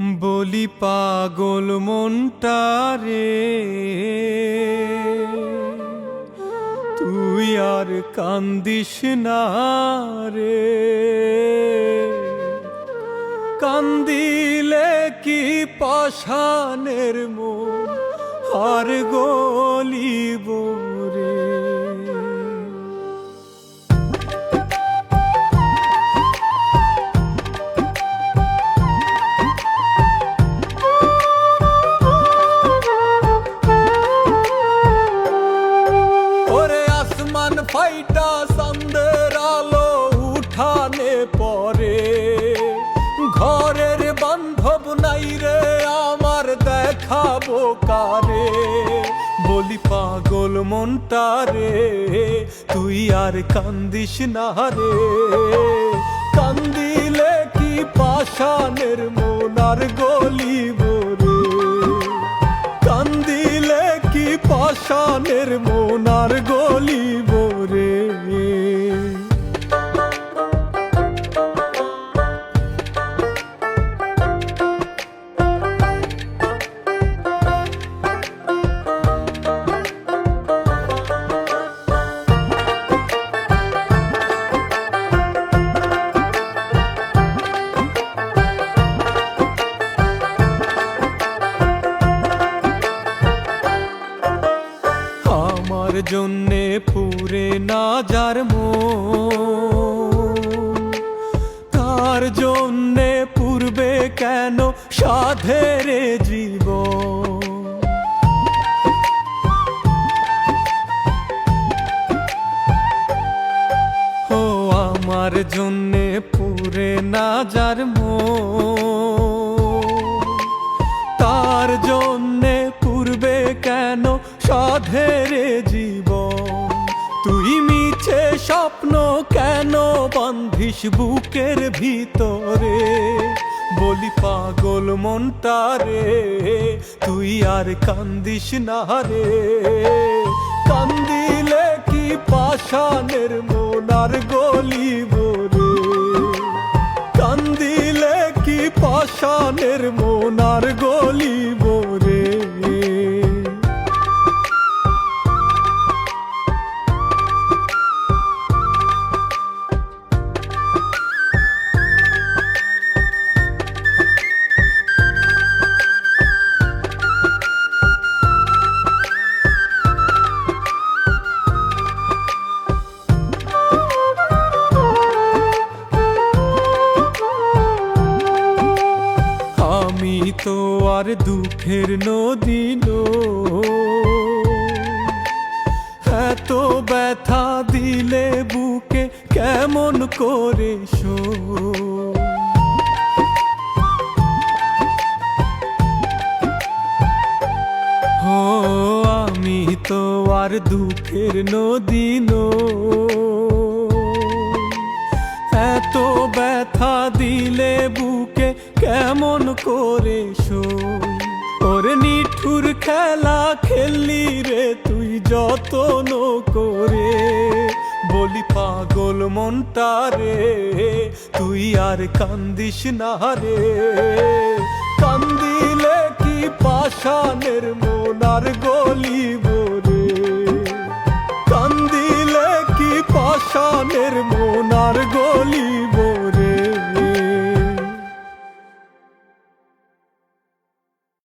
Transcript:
বলি পাগল মনটা রে। তুই আর কান্দিস না রে। কান্দিলে কি পাষাণের মন? আর গলিব ফাইটা সন্দের আলো উঠানে পরে ঘরের বান্ধব নাই রে, আমার দেখাবো কারে। বলি পাগল মনটা রে, তুই আর কান্দিস না রে। কান্দিলে কি পাষাণের মন আর গলিব কান্দিলে কি পাষাণের জন্যে পুরে না যার মো তার জন্যে পূর্বে কেন সাধের জীবন? ও আমার জন্যে পুরে না যার মন। তার জন্যে পূর্বে কেন সাধের স্বপ্ন কেন বান্ধিস বুকের ভিতরে? বলি পাগল মনটা রে, তুই আর কান্দিস না রে। কান্দিলে কি পাষাণের মনার গলি রে? কান্দিলে কি পাষাণের মনার আর দুঃখের নদী এত ব্যথা দিলে বুকে কেমন করে শো? আমি তো আর দুঃখের নদী এত ব্যথা দিলে বুকে কেমন করে সই? ওরে নিঠুর খেলা খেললি রে তুই যতন করে। বলি পাগল মনটা রে, তুই আর কান্দিস না রে। কান্দিলে কি পাষাণের মনার গলিব রে? কান্দিলে কি পাষাণের মনার গোল